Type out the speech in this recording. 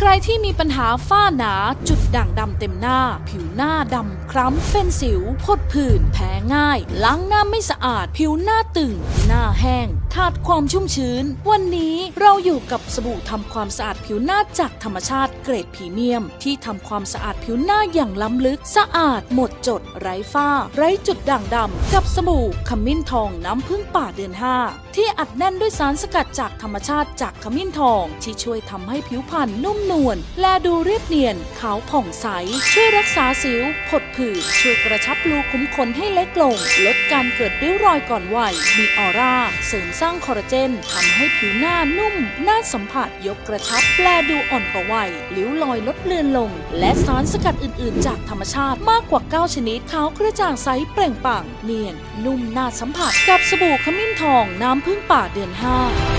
ใครที่มีปัญหาฝ้าหนาจุดด่างดำเต็มหน้า ผิวหน้าดำคล้ำเป็นสิวพดผื่น แพ้ง่าย ล้างหน้าไม่สะอาด ผิวหน้าตึง หน้าแห้ง ขาดความชุ่มชื้น วันนี้เราอยู่กับสบู่ทำความสะอาดผิวหน้าจากธรรมชาติเกรดพรีเมียม ที่ทำความสะอาดผิวหน้าอย่างล้ำลึกสะอาด หมดจด ไร้ฝ้า ไร้จุดด่างดำกับสบู่ขมิ้นทองน้ำพึ่งป่าเดือน5ที่อัดแน่นด้วยสารสกัดจากธรรมชาติจากขมิ้นทอง ที่ช่วยทำให้ผิวพรรณนุ่มนวลแลดูเรียบเนียน ขาวผ่องใส ช่วยรักษาสิว ผดผื่นช่วยกระชับรูขุมขนให้เล็กลง ลดการเกิดริ้วรอยก่อนวัย มีออร่า เสริมสร้างคอลลาเจนทำให้ผิวหน้านุ่ม น่าสัมผัส ยกกระชับแลดูอ่อนกว่าวัยริ้วรอยลดเลือนลง และสารสกัดอื่น ๆ จากธรรมชาติมากกว่า 9 ชนิด ขาวกระจ่างใสเปล่งปลั่งเนียน นุ่มน่าสัมผัส กับสบู่ขมิ้นทองน้ำพึ่งป่าเดือน5